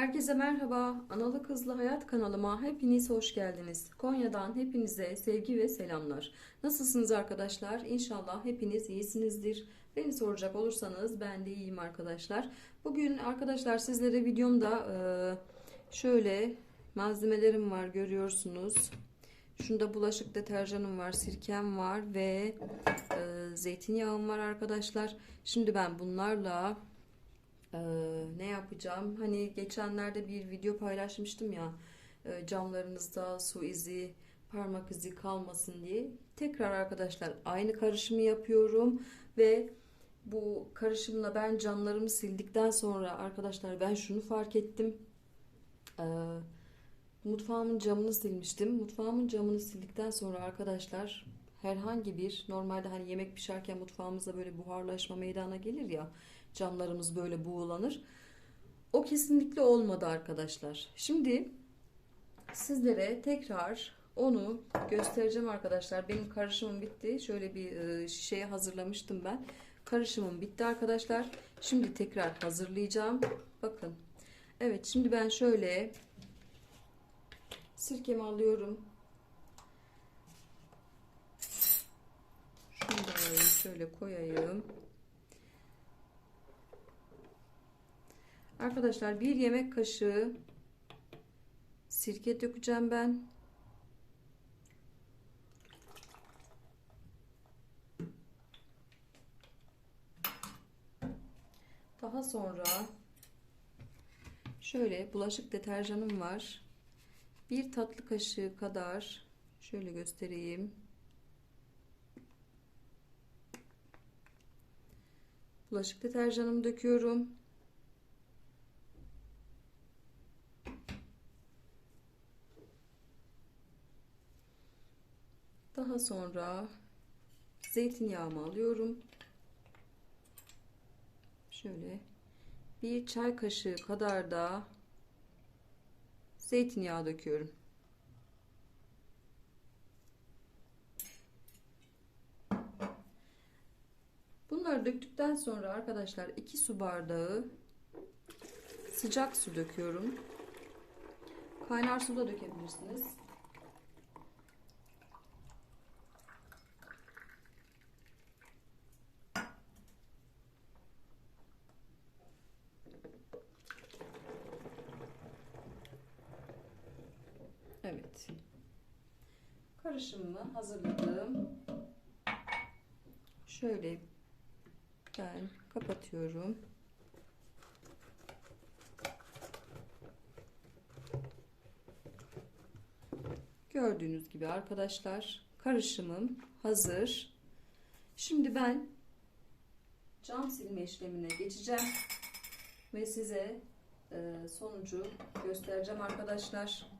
Herkese merhaba. Analı Kızlı Hayat kanalıma hepiniz hoş geldiniz. Konya'dan hepinize sevgi ve selamlar. Nasılsınız arkadaşlar? İnşallah hepiniz iyisinizdir. Beni soracak olursanız ben de iyiyim arkadaşlar. Bugün arkadaşlar sizlere videomda e, şöyle malzemelerim var görüyorsunuz. Şunda bulaşık deterjanım var, sirkem var ve e, zeytinyağım var arkadaşlar. Şimdi ben bunlarla ee, ne yapacağım? Hani geçenlerde bir video paylaşmıştım ya e, camlarınızda su izi, parmak izi kalmasın diye. Tekrar arkadaşlar aynı karışımı yapıyorum ve bu karışımla ben camlarımı sildikten sonra arkadaşlar ben şunu fark ettim. Ee, mutfağımın camını silmiştim. Mutfağımın camını sildikten sonra arkadaşlar herhangi bir normalde hani yemek pişerken mutfağımızda böyle buharlaşma meydana gelir ya camlarımız böyle buğulanır. O kesinlikle olmadı arkadaşlar. Şimdi sizlere tekrar onu göstereceğim arkadaşlar. Benim karışımım bitti. Şöyle bir e, şişeye hazırlamıştım ben. Karışımım bitti arkadaşlar. Şimdi tekrar hazırlayacağım. Bakın. Evet şimdi ben şöyle sirkemi alıyorum. Şunu da şöyle koyayım. Arkadaşlar bir yemek kaşığı sirke dökeceğim ben. Daha sonra şöyle bulaşık deterjanım var. Bir tatlı kaşığı kadar şöyle göstereyim. Bulaşık deterjanımı döküyorum. Daha sonra zeytinyağımı alıyorum. Şöyle bir çay kaşığı kadar da zeytinyağı döküyorum. Bunları döktükten sonra arkadaşlar 2 su bardağı sıcak su döküyorum. Kaynar su da dökebilirsiniz. Evet. Karışımımı hazırladım. Şöyle ben kapatıyorum. Gördüğünüz gibi arkadaşlar karışımım hazır. Şimdi ben cam silme işlemine geçeceğim ve size e, sonucu göstereceğim arkadaşlar.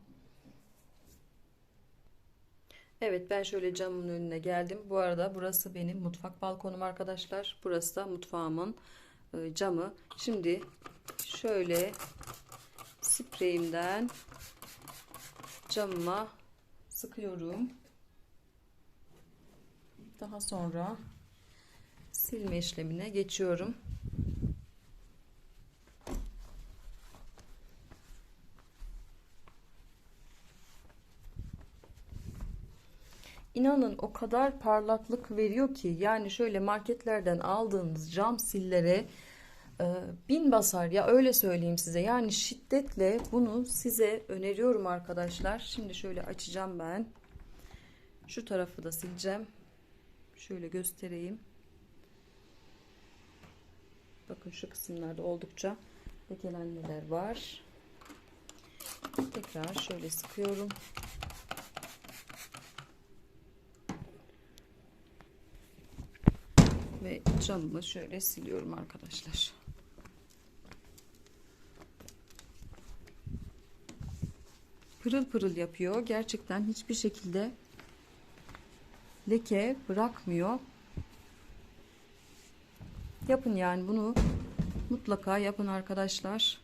Evet ben şöyle camın önüne geldim. Bu arada burası benim mutfak balkonum arkadaşlar. Burası da mutfağımın e, camı. Şimdi şöyle spreyimden camıma sıkıyorum. Daha sonra silme işlemine geçiyorum. İnanın o kadar parlaklık veriyor ki yani şöyle marketlerden aldığınız cam sillere e, bin basar ya öyle söyleyeyim size. Yani şiddetle bunu size öneriyorum arkadaşlar. Şimdi şöyle açacağım ben. Şu tarafı da sileceğim. Şöyle göstereyim. Bakın şu kısımlarda oldukça lekelenmeler var. Tekrar şöyle sıkıyorum. Ve camımı şöyle siliyorum arkadaşlar. Pırıl pırıl yapıyor. Gerçekten hiçbir şekilde leke bırakmıyor. Yapın yani bunu mutlaka yapın arkadaşlar.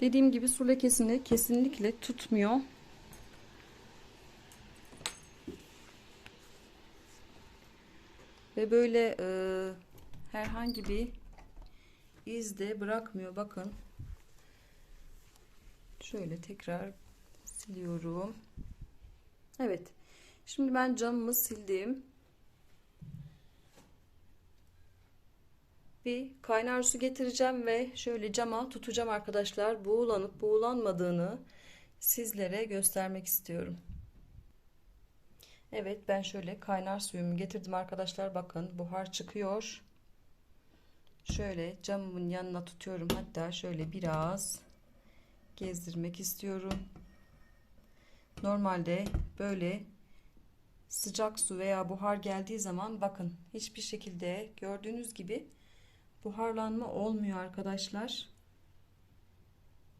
Dediğim gibi su lekesini kesinlikle tutmuyor. Ve böyle e, herhangi bir iz de bırakmıyor. Bakın. Şöyle tekrar siliyorum. Evet. Şimdi ben camımı sildim. Bir kaynar su getireceğim ve şöyle cama tutacağım arkadaşlar. Buğulanıp buğulanmadığını sizlere göstermek istiyorum. Evet ben şöyle kaynar suyumu getirdim arkadaşlar. Bakın buhar çıkıyor. Şöyle camımın yanına tutuyorum. Hatta şöyle biraz gezdirmek istiyorum. Normalde böyle sıcak su veya buhar geldiği zaman bakın hiçbir şekilde gördüğünüz gibi buharlanma olmuyor arkadaşlar.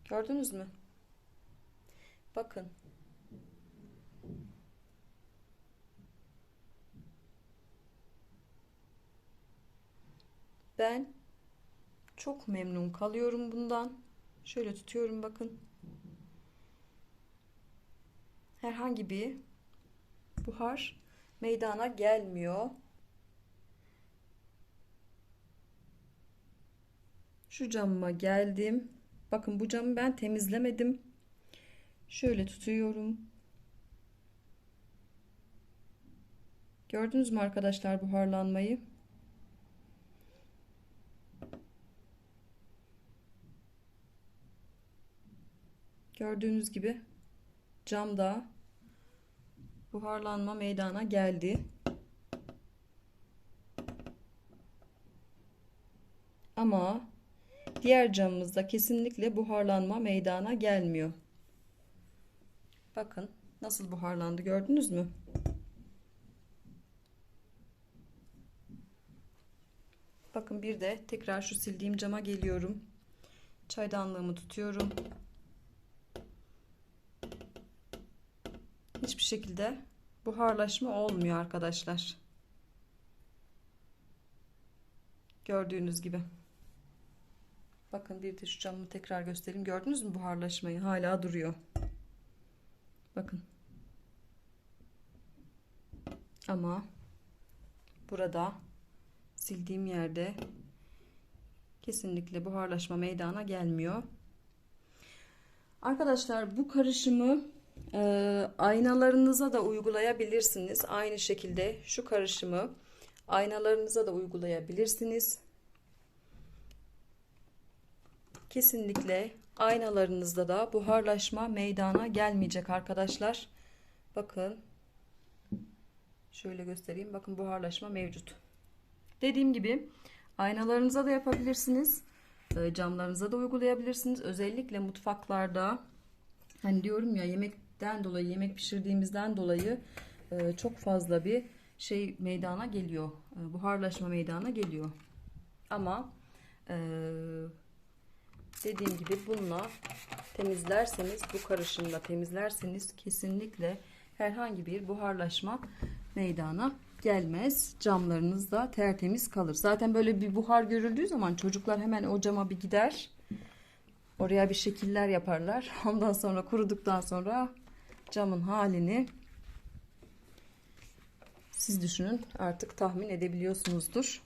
Gördünüz mü? Bakın. Ben çok memnun kalıyorum bundan. Şöyle tutuyorum bakın. Herhangi bir buhar meydana gelmiyor. Şu camıma geldim. Bakın bu camı ben temizlemedim. Şöyle tutuyorum. Gördünüz mü arkadaşlar buharlanmayı? Gördüğünüz gibi camda buharlanma meydana geldi. Ama diğer camımızda kesinlikle buharlanma meydana gelmiyor. Bakın nasıl buharlandı gördünüz mü? Bakın bir de tekrar şu sildiğim cama geliyorum. Çaydanlığımı tutuyorum. hiçbir şekilde buharlaşma olmuyor arkadaşlar. Gördüğünüz gibi. Bakın bir de şu camımı tekrar göstereyim. Gördünüz mü buharlaşmayı? Hala duruyor. Bakın. Ama burada sildiğim yerde kesinlikle buharlaşma meydana gelmiyor. Arkadaşlar bu karışımı e, aynalarınıza da uygulayabilirsiniz. Aynı şekilde şu karışımı aynalarınıza da uygulayabilirsiniz. Kesinlikle aynalarınızda da buharlaşma meydana gelmeyecek arkadaşlar. Bakın. Şöyle göstereyim. Bakın buharlaşma mevcut. Dediğim gibi aynalarınıza da yapabilirsiniz. Camlarınıza da uygulayabilirsiniz. Özellikle mutfaklarda hani diyorum ya yemekten dolayı yemek pişirdiğimizden dolayı çok fazla bir şey meydana geliyor. Buharlaşma meydana geliyor. Ama dediğim gibi bununla temizlerseniz bu karışımla temizlerseniz kesinlikle herhangi bir buharlaşma meydana gelmez. Camlarınız da tertemiz kalır. Zaten böyle bir buhar görüldüğü zaman çocuklar hemen o cama bir gider. Oraya bir şekiller yaparlar. Ondan sonra kuruduktan sonra camın halini siz düşünün artık tahmin edebiliyorsunuzdur.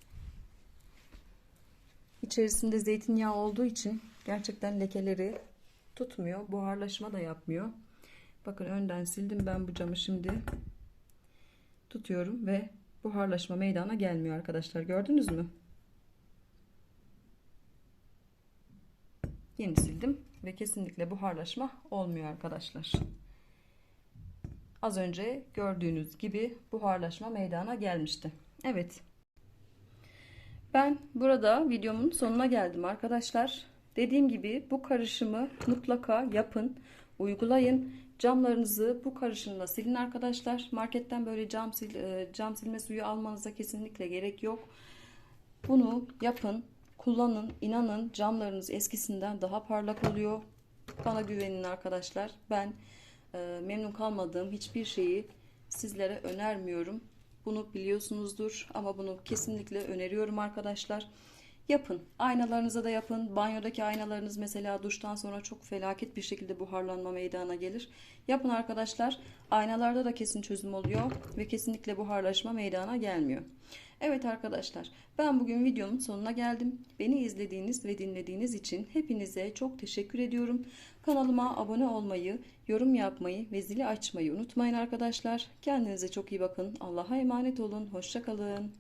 İçerisinde zeytinyağı olduğu için gerçekten lekeleri tutmuyor. Buharlaşma da yapmıyor. Bakın önden sildim ben bu camı şimdi tutuyorum ve buharlaşma meydana gelmiyor arkadaşlar. Gördünüz mü? Yeni sildim ve kesinlikle buharlaşma olmuyor arkadaşlar. Az önce gördüğünüz gibi buharlaşma meydana gelmişti. Evet. Ben burada videomun sonuna geldim arkadaşlar. Dediğim gibi bu karışımı mutlaka yapın, uygulayın. Camlarınızı bu karışımla silin arkadaşlar. Marketten böyle cam sil, cam silme suyu almanıza kesinlikle gerek yok. Bunu yapın, kullanın. İnanın camlarınız eskisinden daha parlak oluyor. Bana güvenin arkadaşlar. Ben e, memnun kalmadığım hiçbir şeyi sizlere önermiyorum. Bunu biliyorsunuzdur ama bunu kesinlikle öneriyorum arkadaşlar. Yapın. Aynalarınıza da yapın. Banyodaki aynalarınız mesela duştan sonra çok felaket bir şekilde buharlanma meydana gelir. Yapın arkadaşlar. Aynalarda da kesin çözüm oluyor ve kesinlikle buharlaşma meydana gelmiyor. Evet arkadaşlar ben bugün videomun sonuna geldim. Beni izlediğiniz ve dinlediğiniz için hepinize çok teşekkür ediyorum. Kanalıma abone olmayı, yorum yapmayı ve zili açmayı unutmayın arkadaşlar. Kendinize çok iyi bakın. Allah'a emanet olun. Hoşçakalın.